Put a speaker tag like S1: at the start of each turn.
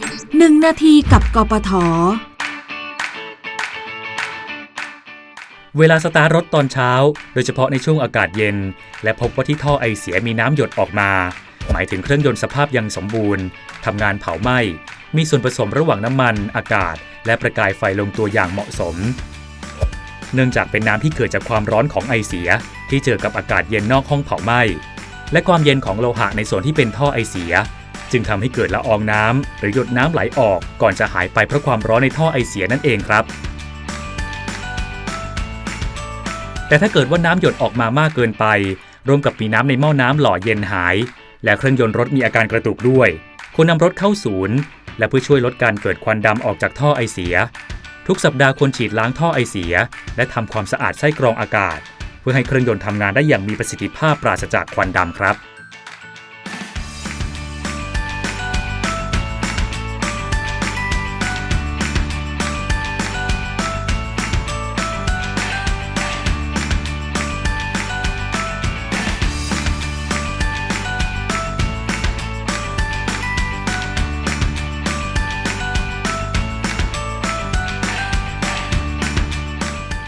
S1: 1 นาทีกับกปท
S2: เวลาสตาร์ทรถตอนเช้า โดยเฉพาะในช่วงอากาศเย็น และพบว่าที่ท่อไอเสียมีน้ำหยดออกมา หมายถึงเครื่องยนต์สภาพยังสมบูรณ์ทำงานเผาไหม้มีส่วนผสมระหว่างน้ำมัน อากาศ และประกายไฟลงตัวอย่างเหมาะสม เนื่องจากเป็นน้ำที่เกิดจากความร้อนของไอเสีย ที่เจอกับอากาศเย็นนอกห้องเผาไหม้และความเย็นของโลหะในส่วนที่เป็นท่อไอเสีย จึงทำให้เกิดละอองน้ำหรือหยดน้ำไหลออกก่อนจะหายไปเพราะความร้อนในท่อไอเสียนั่นเองครับ แต่ถ้าเกิดว่าน้ำหยดออกมามากเกินไป ร่วมกับมีน้ำในหม้อน้ำหล่อเย็นหาย และเครื่องยนต์รถมีอาการกระตุกด้วยควรนำรถเข้าศูนย์ และเพื่อช่วยลดการเกิดควันดำออกจากท่อไอเสีย ทุกสัปดาห์ควรฉีดล้างท่อไอเสีย และทำความสะอาดไส้กรองอากาศ เพื่อให้เครื่องยนต์ทำงานได้อย่างมีประสิทธิภาพปราศจากควันดำครับ